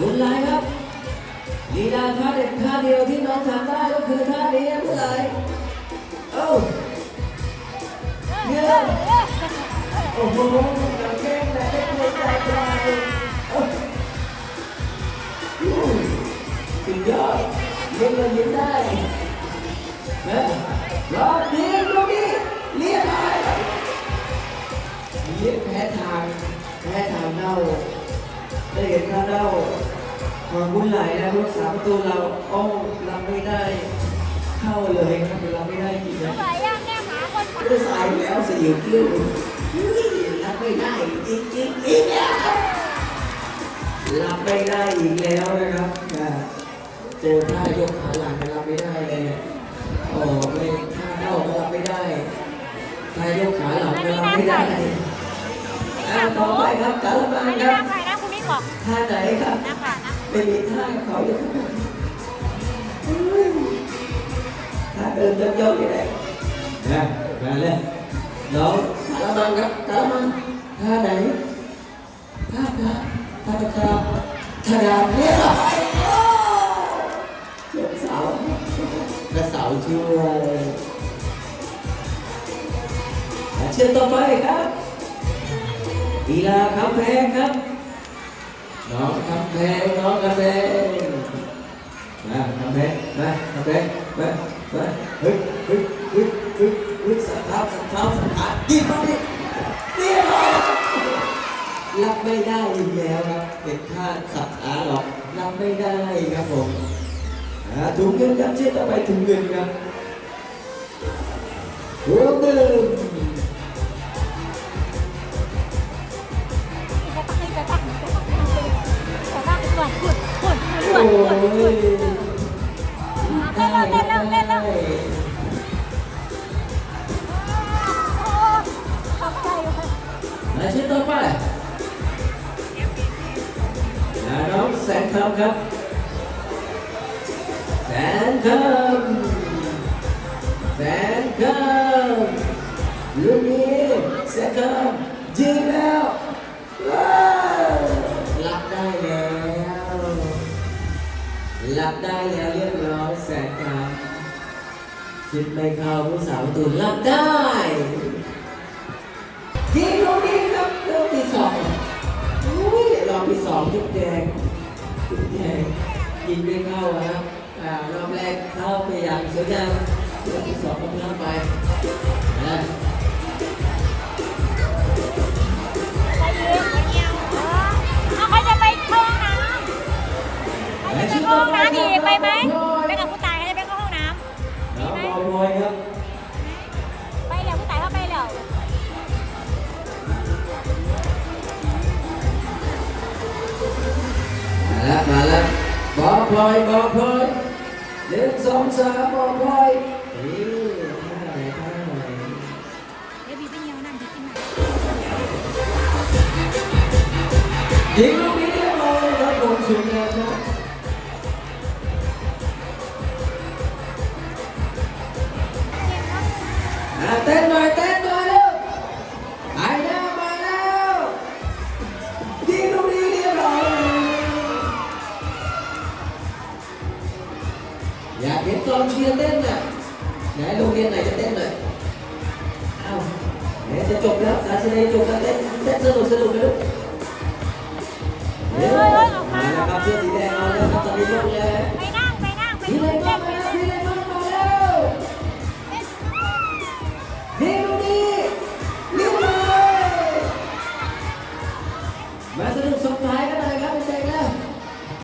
บุญหลายครับลีลาท่าเด็ดท่าเดียวที่น้องทำได้ก็คือท่านี้บุญหลายเอ้าเยอะโอ้โหกระแกงกระแกงใจใจสุดยอดเล่นกันยิ้มได้นะรอบนี้ลูกนี้เลี้ยงไปเลี้ยงแพ้ทางแพ้ทางเน่าได้เห็นหน้าเน่า ความวุ่นไหลนะรักษาประตูเราโอ้รับไม่ได้ เข้าเลยครับรับไม่ได้จริงนะสายย่างแก้หาคนขับไม่ได้สายแล้วสยิวคิ้วรับไม่ได้จริงจริงๆอีกแล้วรับไม่ได้อีกแล้วนะครับอ่าเจอท่ายกขาหลังรับไม่ได้เลยโอ้ไม่ท่าเน่าก็รับไม่ได้ท่ายกขาหลังก็รับไม่ได้อ่าต่อไปครับกาละมังอันคนี้รับน้ำใครนะคุณนี่บอกท่าไหนครับน้ำค่ะน้ ไม่มีท่าเขาอยู่ข้างหลังท่าเดินย่องๆอย่างไรนะมาเลยน้องกะละมังครับกะละมังท่าไหนท่าพระท่าตะกราบท่าดาบเนี่ยเหรอโอ้เจ็บเสาวกระเสาช่วยและเชื่อต่อไปครับกีฬาคำแพงครับ น้องคำแพงน้องคำแพงมาคำแพงมาคำแพงมามาเฮ้ยเฮ้ยเฮ้ยเฮ้ยเฮ้ยสับเท้าสับเท้าสับขายิงมาดิเรียบร้อยรับไม่ได้อีกแล้วครับเป็นท่าสับขาหรอกรับไม่ได้ครับผมถุงเงินครับเชื่อต่อไปถุงเงินครับถุงเงินำ lên lên lên lên lên lên Đấy, chết tốt quá này Đã đón sáng thơm. Khớp Sáng không Sáng thơm. Lumiere, sáng thơm Dừng nào คิดไม่เข้าผู้สาวประตูรับได้ยิงลูกนี้ครับลูกที่สองอุ้ยรอบที่สองจุดแดงจุดแดงยิงไม่เข้าอะครับอ่ารอบแรกเข้าไปอย่างสวยงามรอบที่สองก็พลาดไปนะไปยืนเอาใครจะไปเข้าห้องน้ำใครจะไปเข้าห้องน้ำอีกไปไหม dạ bà lên bỏ phơi bỏ phơi. Đến xóm xa bỏ phơi. Chị không biết em ơi, nó cùng xuống em đó À, Tết mai งเรียนไหนจะเต้นหน่อยเอ้าเดี๋ยวจะจบแล้วสาธิตจบแล้วเต้นเต้นสนุกสนุกกันลูกเร็วมาแล้วครับเสื้อสีแดงเอาแล้วครับตอนนี้โล ว